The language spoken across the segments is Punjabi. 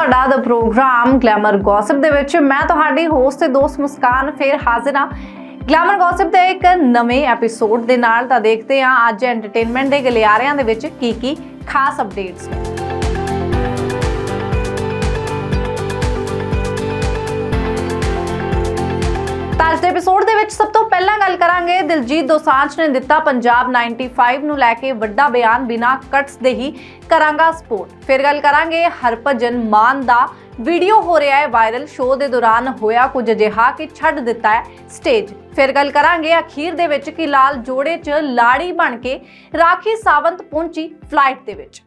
ਤੁਹਾਡਾ ਦਾ ਪ੍ਰੋਗਰਾਮ ਗਲੈਮਰ ਗੌਸਪ ਦੇ ਵਿੱਚ ਮੈਂ ਤੁਹਾਡੀ ਹੋਸਟ ਤੇ ਦੋਸਤ ਮੁਸਕਾਨ ਫੇਰ ਹਾਜ਼ਰ ਹਾਂ। ਗਲੈਮਰ ਗੌਸਪ ਦੇ ਇੱਕ ਨਵੇਂ ਐਪੀਸੋਡ ਦੇ ਨਾਲ ਤਾਂ ਦੇਖਦੇ ਹਾਂ ਅੱਜ ਐਂਟਰਟੇਨਮੈਂਟ ਦੇ ਗਲਿਆਰਿਆਂ ਦੇ ਵਿੱਚ ਕੀ ਕੀ ਖਾਸ ਅਪਡੇਟਸ ਨੇ। ਤਾਂ ਅੱਜ ਦੇ ਐਪੀਸੋਡ ਦੇ ਵਿੱਚ ਸਭ ਤੋਂ ਪਹਿਲਾਂ ਗੱਲ ਕਰਾਂਗੇ, ਦਿਲਜੀਤ ਦੋਸਾਂਝ ਨੇ ਦਿੱਤਾ ਪੰਜਾਬ 95 ਨੂੰ ਲੈ ਕੇ ਵੱਡਾ ਬਿਆਨ ਬਿਨਾ ਕਟਸ ਦੇ ਹੀ ਕਰਾਂਗਾ ਸਪੋਰਟ ਫਿਰ ਗੱਲ ਕਰਾਂਗੇ ਹਰਭਜਨ ਮਾਨ ਦਾ। ਵੀਡੀਓ ਹੋ ਰਿਹਾ ਹੈ ਵਾਇਰਲ ਸ਼ੋਅ ਦੇ ਦੌਰਾਨ ਹੋਇਆ ਕੁਝ ਅਜਿਹਾ ਕਿ ਛੱਡ ਦਿੱਤਾ ਹੈ ਸਟੇਜ ਫਿਰ ਗੱਲ ਕਰਾਂਗੇ ਅਖੀਰ ਦੇ ਵਿੱਚ ਕਿ ਲਾਲ ਜੋੜੇ 'ਚ ਲਾੜੀ ਬਣ ਕੇ ਰਾਖੀ ਸਾਵੰਤ ਪਹੁੰਚੀ ਫਲਾਈਟ ਦੇ ਵਿੱਚ।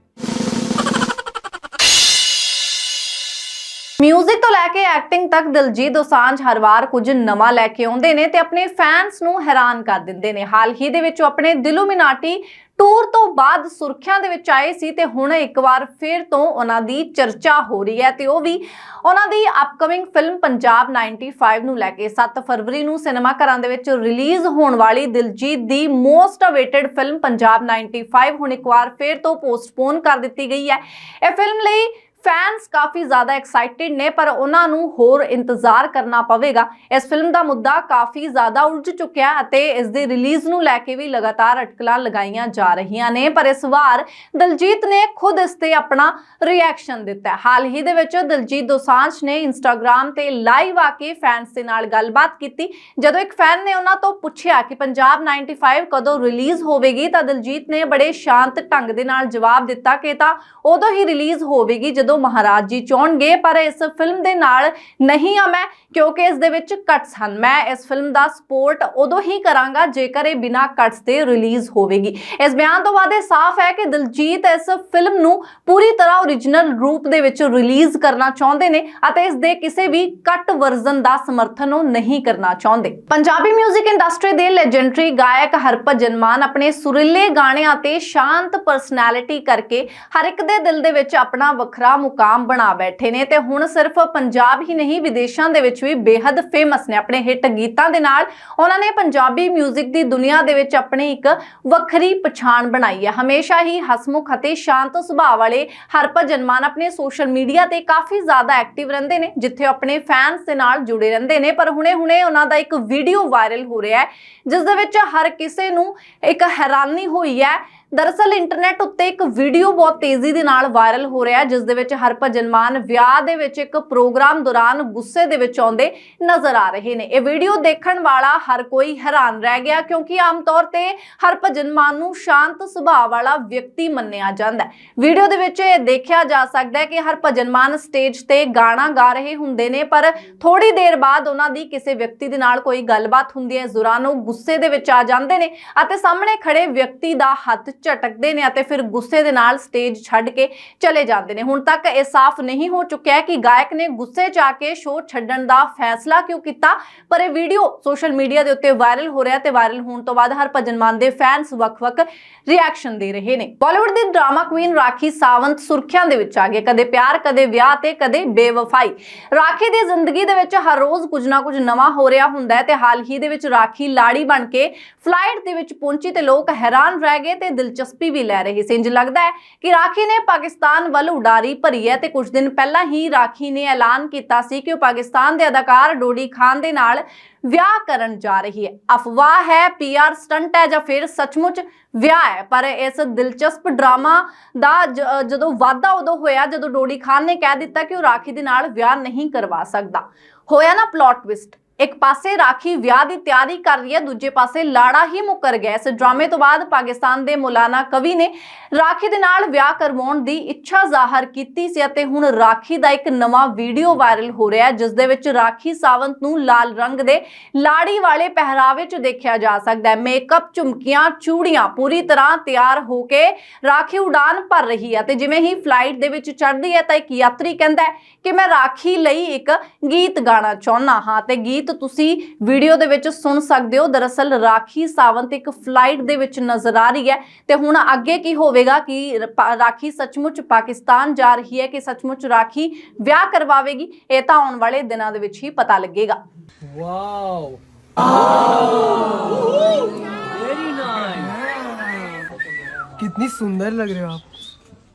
ਮਿਊਜ਼ਿਕ ਤੋਂ ਲੈ ਕੇ ਐਕਟਿੰਗ ਤੱਕ ਦਿਲਜੀਤ ਦੋਸਾਂਝ ਹਰ ਵਾਰ ਕੁਝ ਨਵਾਂ ਲੈ ਕੇ ਆਉਂਦੇ ਨੇ ਤੇ ਆਪਣੇ ਫੈਨਸ ਨੂੰ ਹੈਰਾਨ ਕਰ ਦਿੰਦੇ ਨੇ। ਹਾਲ ਹੀ ਦੇ ਵਿੱਚ ਉਹ ਆਪਣੇ ਦਿਲੋਮਿਨਾਟੀ ਟੂਰ ਤੋਂ ਬਾਅਦ ਸੁਰਖੀਆਂ ਦੇ ਵਿੱਚ ਆਏ ਸੀ ਤੇ ਹੁਣ ਇੱਕ ਵਾਰ ਫਿਰ ਤੋਂ ਉਹਨਾਂ ਦੀ ਚਰਚਾ ਹੋ ਰਹੀ ਹੈ ਤੇ ਉਹ ਵੀ ਉਹਨਾਂ ਦੀ ਅਪਕਮਿੰਗ ਫਿਲਮ ਪੰਜਾਬ 95 ਨੂੰ ਲੈ ਕੇ 7 ਫਰਵਰੀ ਨੂੰ ਸਿਨੇਮਾ ਘਰਾਂ ਦੇ ਵਿੱਚ ਰਿਲੀਜ਼ ਹੋਣ ਵਾਲੀ ਦਿਲਜੀਤ ਦੀ ਮੋਸਟ ਅਵੇਟਡ ਫਿਲਮ ਪੰਜਾਬ 95 ਹੁਣ ਇੱਕ ਵਾਰ ਫਿਰ ਤੋਂ ਪੋਸਟਪੋਨ ਕਰ ਦਿੱਤੀ ਗਈ ਹੈ। ਇਹ ਫਿਲਮ ਲਈ ਫੈਨਸ ਕਾਫੀ ਜ਼ਿਆਦਾ ਐਕਸਾਈਟਿਡ ਨੇ, ਪਰ ਉਹਨਾਂ ਨੂੰ ਹੋਰ ਇੰਤਜ਼ਾਰ ਕਰਨਾ ਪਵੇਗਾ। ਇਸ ਫਿਲਮ ਦਾ ਮੁੱਦਾ ਕਾਫੀ ਜ਼ਿਆਦਾ ਉਲਝ ਚੁੱਕਿਆ ਅਤੇ ਇਸ ਦੀ ਰਿਲੀਜ਼ ਨੂੰ ਲੈ ਕੇ ਵੀ ਲਗਾਤਾਰ ਅਟਕਲਾਂ ਲਗਾਈਆਂ ਜਾ ਰਹੀਆਂ ਨੇ, ਪਰ ਇਸ ਵਾਰ ਦਲਜੀਤ ਨੇ ਖੁਦ ਇਸ ਤੇ ਆਪਣਾ ਰਿਐਕਸ਼ਨ ਦਿੱਤਾ ਹਾਲ ਹੀ ਦੇ ਵਿੱਚ ਦਲਜੀਤ ਦੋਸਾਂਝ ਨੇ ਇੰਸਟਾਗ੍ਰam ਤੇ ਲਾਈਵ ਆ ਕੇ ਫੈਨਸ ਦੇ ਨਾਲ ਗੱਲਬਾਤ ਕੀਤੀ। ਜਦੋਂ ਇੱਕ ਫੈਨ ਨੇ ਉਹਨਾਂ ਤੋਂ ਪੁੱਛਿਆ ਕਿ ਪੰਜਾਬ 95 ਕਦੋਂ ਰਿਲੀਜ਼ ਹੋਵੇਗੀ, ਤਾਂ ਦਲਜੀਤ ਨੇ ਬੜੇ ਸ਼ਾਂਤ ਢੰਗ ਦੇ ਨਾਲ ਜਵਾਬ ਦਿੱਤਾ ਕਿ ਤਾਂ ਉਦੋਂ ਹੀ ਰਿਲੀਜ਼ ਹੋਵੇਗੀ ਜਦੋਂ ਮਹਾਰਾਜ ਜੀ ਚਾਹਣਗੇ, ਪਰ ਇਸ ਫਿਲਮ ਦੇ ਨਾਲ ਨਹੀਂ ਆ ਮੈਂ, ਕਿਉਂਕਿ ਇਸ ਦੇ ਵਿੱਚ ਕਟਸ ਹਨ। ਮੈਂ ਇਸ ਫਿਲਮ ਦਾ ਸਪੋਰਟ ਉਦੋਂ ਹੀ ਕਰਾਂਗਾ, ਜੇਕਰ ਇਹ ਬਿਨਾਂ ਕਟਸ ਦੇ ਰਿਲੀਜ਼ ਹੋਵੇਗੀ। ਇਸ ਬਿਆਨ ਤੋਂ ਬਾਅਦ ਇਹ ਸਾਫ਼ ਹੈ ਕਿ ਦਿਲਜੀਤ ਇਸ ਫਿਲਮ ਨੂੰ ਪੂਰੀ ਤਰ੍ਹਾਂ ਓਰੀਜਨਲ ਰੂਪ ਦੇ ਵਿੱਚ ਰਿਲੀਜ਼ ਕਰਨਾ ਚਾਹੁੰਦੇ ਨੇ ਅਤੇ ਇਸ ਦੇ ਕਿਸੇ ਵੀ ਕੱਟ ਵਰਜ਼ਨ ਦਾ ਸਮਰਥਨ ਉਹ ਨਹੀਂ ਕਰਨਾ ਚਾਹੁੰਦੇ। ਪੰਜਾਬੀ 뮤직 ਇੰਡਸਟਰੀ ਦੇ ਲੈਜੈਂਡਰੀ ਗਾਇਕ ਹਰਭਜਨ ਮਾਨ ਆਪਣੇ ਸੁਰੀਲੇ ਗਾਣਿਆਂ ਤੇ ਸ਼ਾਂਤ ਪਰਸਨੈਲਿਟੀ ਕਰਕੇ ਹਰ ਇੱਕ ਦੇ ਦਿਲ ਦੇ ਵਿੱਚ ਆਪਣਾ ਵੱਖਰਾ ਮੁਕਾਮ ਬਣਾ ਬੈਠੇ ਨੇ ਤੇ ਹੁਣ ਸਿਰਫ ਪੰਜਾਬ ਹੀ ਨਹੀਂ, ਵਿਦੇਸ਼ਾਂ ਦੇ ਵਿੱਚ ਵੀ ਬੇਹੱਦ ਫੇਮਸ ਨੇ ਆਪਣੇ ਹਿੱਟ ਗੀਤਾਂ ਦੇ ਨਾਲ। ਉਹਨਾਂ ਨੇ ਪੰਜਾਬੀ 뮤직 ਦੀ ਦੁਨੀਆ ਦੇ ਵਿੱਚ ਆਪਣੀ ਇੱਕ ਵੱਖਰੀ ਪਛਾਣ ਬਣਾਈ ਹੈ ਹਮੇਸ਼ਾ ਹੀ ਹਸਮੁਖ ਅਤੇ ਸ਼ਾਂਤ ਸੁਭਾਅ ਵਾਲੇ ਹਰਭਜਨ ਮਾਨ ਆਪਣੇ ਸੋਸ਼ਲ ਮੀਡੀਆ ਤੇ ਕਾਫੀ ਜ਼ਿਆਦਾ ਐਕਟਿਵ ਰਹਿੰਦੇ ਨੇ, ਜਿੱਥੇ ਆਪਣੇ ਫੈਨਸ ਦੇ ਨਾਲ ਜੁੜੇ ਰਹਿੰਦੇ ਨੇ। ਪਰ ਹੁਣੇ-ਹੁਣੇ ਉਹਨਾਂ ਦਾ ਇੱਕ ਵੀਡੀਓ ਵਾਇਰਲ ਹੋ ਰਿਹਾ ਹੈ, ਜਿਸ ਦੇ ਵਿੱਚ ਹਰ ਕਿਸੇ ਨੂੰ ਇੱਕ ਹੈਰਾਨੀ ਹੋਈ ਹੈ ਦਰਅਸਲ ਇੰਟਰਨੈਟ ਉੱਤੇ ਇੱਕ ਵੀਡੀਓ ਬਹੁਤ ਤੇਜ਼ੀ ਦੇ ਨਾਲ ਵਾਇਰਲ ਹੋ ਰਿਹਾ ਜਿਸ ਦੇ ਵਿੱਚ ਹਰਭਜਨ ਮਾਨ ਵਿਆਹ ਦੇ ਵਿੱਚ ਇੱਕ ਪ੍ਰੋਗਰਾਮ ਦੌਰਾਨ ਗੁੱਸੇ ਦੇ ਵਿੱਚ ਆਉਂਦੇ ਨਜ਼ਰ ਆ ਰਹੇ ਨੇ। ਇਹ ਵੀਡੀਓ ਦੇਖਣ ਵਾਲਾ ਹਰ ਕੋਈ ਹੈਰਾਨ ਰਹਿ ਗਿਆ, ਕਿਉਂਕਿ ਆਮ ਤੌਰ ਤੇ ਹਰਭਜਨ ਮਾਨ ਨੂੰ ਸ਼ਾਂਤ ਸੁਭਾਅ ਵਾਲਾ ਵਿਅਕਤੀ ਮੰਨਿਆ ਜਾਂਦਾ ਹੈ। ਵੀਡੀਓ ਦੇ ਵਿੱਚ ਇਹ ਦੇਖਿਆ ਜਾ ਸਕਦਾ ਹੈ ਕਿ ਹਰਭਜਨ ਮਾਨ ਸਟੇਜ ਤੇ ਗਾਣਾ ਗਾ ਰਹੇ ਹੁੰਦੇ ਨੇ, ਪਰ ਥੋੜੀ ਦੇਰ ਬਾਅਦ ਉਹਨਾਂ ਦੀ ਕਿਸੇ ਵਿਅਕਤੀ ਦੇ ਨਾਲ ਕੋਈ ਗੱਲਬਾਤ ਹੁੰਦੀ ਹੈ, ਇਸ ਦੌਰਾਨ ਉਹ ਗੁੱਸੇ ਦੇ ਵਿੱਚ ਆ ਜਾਂਦੇ ਨੇ ਅਤੇ ਸਾਹਮਣੇ ਖੜੇ ਵਿਅਕਤੀ ਦਾ ਹੱਥ ਝਟਕਦੇ ਨੇ ਅਤੇ ਫਿਰ ਗੁੱਸੇ ਦੇ ਨਾਲ ਸਟੇਜ ਛੱਡ ਕੇ ਚਲੇ ਜਾਂਦੇ ਨੇ। ਹੁਣ ਤੱਕ ਇਹ ਸਾਫ਼ ਨਹੀਂ ਹੋ ਚੁੱਕਿਆ ਕਿ ਗਾਇਕ ਨੇ ਗੁੱਸੇ 'ਚ ਆ ਕੇ ਸ਼ੋਅ ਛੱਡਣ ਦਾ ਫੈਸਲਾ ਕਿਉਂ ਕੀਤਾ, ਪਰ ਇਹ ਵੀਡੀਓ ਸੋਸ਼ਲ ਮੀਡੀਆ ਦੇ ਉੱਤੇ ਵਾਇਰਲ ਹੋ ਰਿਹਾ ਤੇ ਵਾਇਰਲ ਹੋਣ ਤੋਂ ਬਾਅਦ ਹਰਭਜਨ ਮਾਨ ਦੇ ਫੈਨਸ ਵੱਖ-ਵੱਖ ਰਿਐਕਸ਼ਨ ਦੇ ਰਹੇ ਨੇ। ਬਾਲੀਵੁੱਡ ਦੀ ਡਰਾਮਾ ਕੁਈਨ ਰਾਖੀ ਸਾਵੰਤ ਸੁਰਖੀਆਂ ਦੇ ਵਿੱਚ ਆ ਗਏ ਕਦੇ ਪਿਆਰ, ਕਦੇ ਵਿਆਹ ਤੇ ਕਦੇ ਬੇਵਫਾਈ। ਰਾਖੀ ਦੀ ਜ਼ਿੰਦਗੀ ਦੇ ਵਿੱਚ ਹਰ ਰੋਜ਼ ਕੁਝ ਨਾ ਕੁਝ ਨਵਾਂ ਹੋ ਰਿਹਾ ਹੁੰਦਾ ਹੈ ਤੇ ਹਾਲ ਹੀ ਦੇ ਵਿੱਚ ਰਾਖੀ ਲਾੜੀ ਬਣ ਕੇ ਫਲਾਈਟ ਦੇ ਵਿੱਚ ਪਹੁੰਚੀ ਤੇ ਲੋਕ ਹੈਰਾਨ ਰਹਿ ਗਏ ਤੇ ਦਿਲਚਸਪੀ ਵੀ ਲੈ ਰਹੇ ਸੀ। ਇੰਜ ਲੱਗਦਾ ਹੈ ਕਿ ਰਾਖੀ ਨੇ ਪਾਕਿਸਤਾਨ ਵੱਲ ਉਡਾਰੀ ਭਰੀ ਹੈ ਤੇ ਕੁਝ ਦਿਨ ਪਹਿਲਾਂ ਹੀ ਰਾਖੀ ਨੇ ਐਲਾਨ ਕੀਤਾ ਸੀ ਕਿ ਉਹ ਪਾਕਿਸਤਾਨ ਦੇ ਅਦਾਕਾਰ ਡੋਡੀ ਖਾਨ ਦੇ ਨਾਲ ਵਿਆਹ ਕਰਨ ਜਾ ਰਹੀ ਹੈ। ਅਫਵਾਹ ਹੈ ਪੀਆਰ ਸਟੰਟ ਹੈ ਜਾਂ ਫਿਰ ਸੱਚਮੁੱਚ ਵਿਆਹ ਹੈ, ਪਰ ਇਸ ਦਿਲਚਸਪ ਡਰਾਮਾ ਦਾ ਜਦੋਂ ਵਾਧਾ ਉਦੋਂ ਹੋਇਆ ਜਦੋਂ ਡੋਡੀ ਖਾਨ ਨੇ ਕਹਿ ਦਿੱਤਾ ਕਿ ਉਹ ਰਾਖੀ ਦੇ ਨਾਲ ਵਿਆਹ ਨਹੀਂ ਕਰਵਾ ਸਕਦਾ। ਹੋਇਆ ਨਾ ਪਲਾਟ ਟਵਿਸਟ ਇੱਕ ਪਾਸੇ ਰਾਖੀ ਵਿਆਹ ਦੀ ਤਿਆਰੀ ਕਰ ਰਹੀ ਹੈ, ਦੂਜੇ ਪਾਸੇ ਲਾੜਾ ਹੀ ਮੁਕਰ ਗਿਆ ਇਸ ਡਰਾਮੇ ਤੋਂ ਬਾਅਦ ਪਾਕਿਸਤਾਨ ਦੇ ਮੌਲਾਨਾ ਕਵੀ ਨੇ ਰਾਖੀ ਦੇ ਨਾਲ ਵਿਆਹ ਕਰਵਾਉਣ ਦੀ ਇੱਛਾ ਜ਼ਾਹਰ ਕੀਤੀ ਸੀ ਅਤੇ ਹੁਣ ਰਾਖੀ ਦਾ ਇੱਕ ਨਵਾਂ ਵੀਡੀਓ ਵਾਇਰਲ ਹੋ ਰਿਹਾ ਹੈ, ਜਿਸ ਦੇ ਵਿੱਚ ਰਾਖੀ ਸਾਵੰਤ ਨੂੰ ਲਾਲ ਰੰਗ ਦੇ ਲਾੜੀ ਵਾਲੇ ਪਹਿਰਾਵੇ 'ਚ ਦੇਖਿਆ ਜਾ ਸਕਦਾ ਹੈ। ਮੇਕਅਪ ਝੁਮਕੀਆਂ, ਚੂੜੀਆਂ ਪੂਰੀ ਤਰ੍ਹਾਂ ਤਿਆਰ ਹੋ ਕੇ ਰਾਖੀ ਉਡਾਨ ਭਰ ਰਹੀ ਹੈ ਤੇ ਜਿਵੇਂ ਹੀ ਫਲਾਈਟ ਦੇ ਵਿੱਚ ਚੜ੍ਹਦੀ ਹੈ ਤਾਂ ਇੱਕ ਯਾਤਰੀ ਕਹਿੰਦਾ ਹੈ ਕਿ ਮੈਂ ਰਾਖੀ ਲਈ ਇੱਕ ਗੀਤ ਗਾਣਾ ਚਾਹੁੰਦਾ ਹਾਂ ਤੇ ਗੀਤ ਤੁਸੀਂ ਵੀਡੀਓ ਦੇ ਵਿੱਚ ਸੁਣ ਸਕਦੇ ਹੋ ਦਰਅਸਲ ਰਾਖੀ ਸਾਵੰਤ ਇੱਕ ਫਲਾਈਟ ਦੇ ਵਿੱਚ ਨਜ਼ਰ ਆ ਰਹੀ ਹੈ ਤੇ ਹੁਣ ਅੱਗੇ ਕੀ ਹੋਵੇਗਾ ਕਿ ਰ- ਪਾ- ਰਾਖੀ ਸੱਚਮੁੱਚ ਪਾਕਿਸਤਾਨ ਜਾ ਰਹੀ ਹੈ ਕਿ ਸੱਚਮੁੱਚ ਰਾਖੀ ਵਿਆਹ ਕਰਵਾਵੇਗੀ ਇਹ ਤਾਂ ਆਉਣ ਵਾਲੇ ਦਿਨਾਂ ਦੇ ਵਿੱਚ ਹੀ ਪਤਾ ਲੱਗੇਗਾ Wow. Very nice. कितनी सुंदर लग रहे हो आप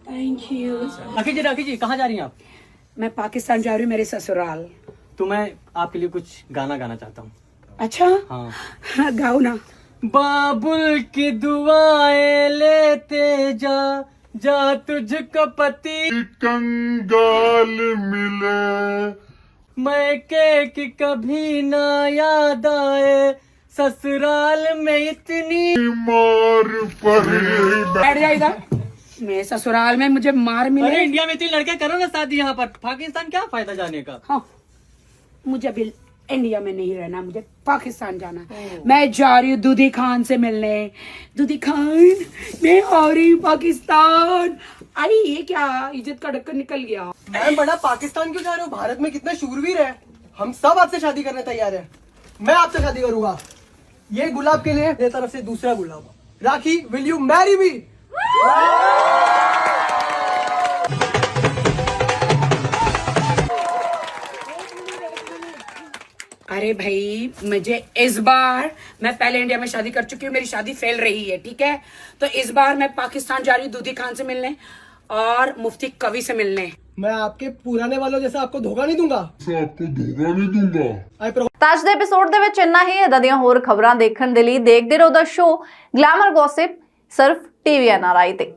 थैंक यू राखी जी राखी जी कहाँ जा रही हैं आप मैं पाकिस्तान जा रही हूँ मेरे ससुराल तो मैं आपके लिए कुछ गाना गाना चाहता हूँ। अच्छा? हाँ। हाँ, गाओ ना। बाबुल की दुआएँ लेते जा जा तुझको पति। कंगाल मिले। मैं के कि कभी ना याद आए ससुराल में इतनी मार बैठ मैं ससुराल में मुझे मार अरे मिले इंडिया में इतनी लड़के करो ना शादी यहाँ पर। पाकिस्तान क्या फ़ायदा जाने का? हाँ। मुझे भी इंडिया में नहीं रहना मुझे पाकिस्तान जाना मैं जा रही हूँ दूधी खान से मिलने। दूधी खान मैं आ रही हूँ पाकिस्तान। अरे ये क्या इज़्ज़त का ढक्कन निकल गया। मैं बड़ा पाकिस्तान क्यों जा रहे हो? भारत में कितने शूरवीर है। हम सब आपसे शादी करने तैयार है। मैं आपसे शादी करूँगा। ये गुलाब के लिए मेरी तरफ़ से दूसरा गुलाब। Rakhi will you marry me अरे भाई मुझे इस बार मैं पहले इंडिया में शादी कर चुकी हूँ मेरी शादी फेल रही है ठीक है तो इस बार मैं पाकिस्तान जा रही हूँ दूधी खान से मिलने और मुफ्ती कवि से मिलने मैं आपके पुराने वालों जैसा आपको धोखा नहीं दूंगा आपको धोखा नहीं दूंगा आई प्रो ਤਾਂ ਅੱਜ ਦੇ ਐਪੀਸੋਡ ਦੇ ਵਿੱਚ ਇੰਨਾ ਹੀ ਇਦਾਂ ਦੀਆਂ ਹੋਰ ਖਬਰਾਂ ਦੇਖਣ ਦੇ ਲਈ ਦੇਖਦੇ ਰਹੋ ਦਾ ਸ਼ੋ ਗਲੈਮਰ ਗੌਸਿਪ ਸਿਰਫ ਟੀਵੀ ਐਨਆਰਆਈ ਤੇ